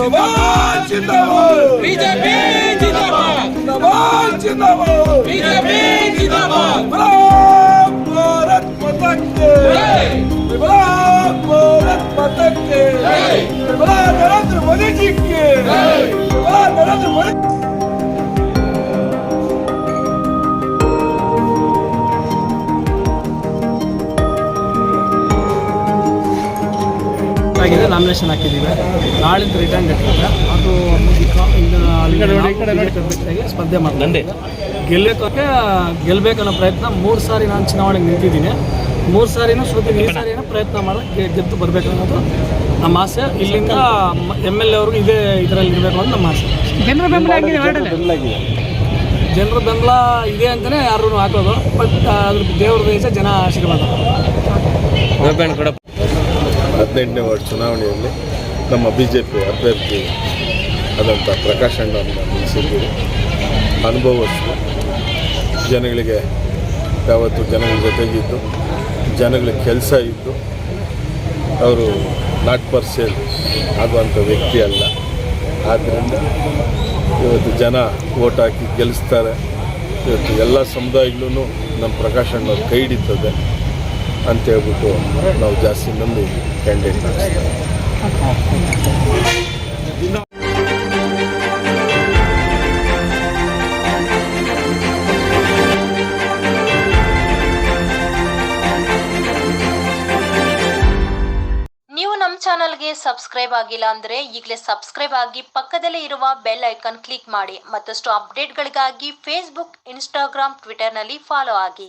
जिंदाबाद जिंदाबाद बीजेपी जिंदाबाद जिंदाबाद जिंदाबाद बीजेपी जिंदाबाद गुलाम भारत पतंग गुलाम भारत पतंग गुलाम नरेंद्र मोदी जी के ಆಗಿದೆ ನಾಮಿನೇಷನ್ ಹಾಕಿದ್ದೀವಿ. ನಾಳೆ ರಿಟರ್ನ್ ಡೇಟ್ ಇದೆ ಅದು ಸ್ಪರ್ಧೆ ಸ್ಪರ್ಧೆ ಮಾಡ್ತಾರೆ. ಗೆಲ್ಲಕ್ಕೆ ಗೆಲ್ಲಬೇಕನ್ನೋ ಪ್ರಯತ್ನ ಮೂರು ಸಾರಿ ನಾನು ಚುನಾವಣೆಗೆ ನಿಂತಿದ್ದೀನಿ. ಮೂರು ಸಾರಿನೂ ಸೋತಿದ್ದೀನಿ ಈ ಸಾರಿನೂ ಪ್ರಯತ್ನ ಮಾಡೋಕ್ಕೆ ಗೆದ್ದು ಬರಬೇಕು ಅನ್ನೋದು ನಮ್ಮ ಆಸೆ. ಇಲ್ಲಿಂದ ಎಂ ಎಲ್ ಎ ಅವ್ರಿಗೂ ಇದೇ ಇದರಲ್ಲಿ ಇರಬೇಕು ಅಂತ ನಮ್ಮ ಆಸೆ. ಜನರ ಬೆಂಬಲ ಜನರ ಬೆಂಬಲ ಇದೆ ಅಂತಲೇ ಯಾರು ಹಾಕೋದು ಬಟ್ ಅದ್ರ ದೇವ್ರ ದೇಶ ಜನ ಆಶೀರ್ವಾದ. ಹದಿನೆಂಟನೇ ವಾರ್ಡ್ ಚುನಾವಣೆಯಲ್ಲಿ ನಮ್ಮ ಬಿ ಜೆ ಪಿ ಅಭ್ಯರ್ಥಿ ಆದಂಥ ಪ್ರಕಾಶ್ ಅಣ್ಣವ್ರನ್ನ ನಿಲ್ಲಿಸಿದ್ದೀವಿ. ಅನುಭವಸ್ತು ಜನಗಳಿಗೆ ಯಾವತ್ತು ಜನಗಳ ಜೊತೆಗಿದ್ದು ಜನಗಳಿಗೆ ಕೆಲಸ ಇದ್ದು, ಅವರು ನಾಟ್ ಪರ್ಸೇಲ್ ಆಗುವಂಥ ವ್ಯಕ್ತಿ ಅಲ್ಲ. ಆದ್ದರಿಂದ ಇವತ್ತು ಜನ ಓಟ್ ಹಾಕಿ ಗೆಲ್ಲಿಸ್ತಾರೆ. ಇವತ್ತು ಎಲ್ಲ ಸಮುದಾಯಗಳೂ ನಮ್ಮ ಪ್ರಕಾಶ್ ಅಣ್ಣವ್ರು ಕೈ ಹಿಡಿತದೆ. ಅಂತ ಹೇಳ್ಬಿಟ್ಟು ನಾವು ಜಾಸ್ತಿ ನಂಬಿ ಕ್ಯಾಂಡಿಡೇಟ್ ನಮ್ಮ ಚಾನಲ್ಗೆ ಸಬ್ಸ್ಕ್ರೈಬ್ ಆಗಿಲ್ಲ ಅಂದ್ರೆ ಈಗಲೇ ಸಬ್ಸ್ಕ್ರೈಬ್ ಆಗಿ ಪಕ್ಕದಲ್ಲೇ ಇರುವ ಬೆಲ್ ಐಕಾನ್ ಕ್ಲಿಕ್ ಮಾಡಿ ಮತ್ತಷ್ಟು ಅಪ್ಡೇಟ್ಗಳಿಗಾಗಿ ಫೇಸ್ಬುಕ್ ಇನ್ಸ್ಟಾಗ್ರಾಮ್ ಟ್ವಿಟರ್ನಲ್ಲಿ ಫಾಲೋ ಆಗಿ.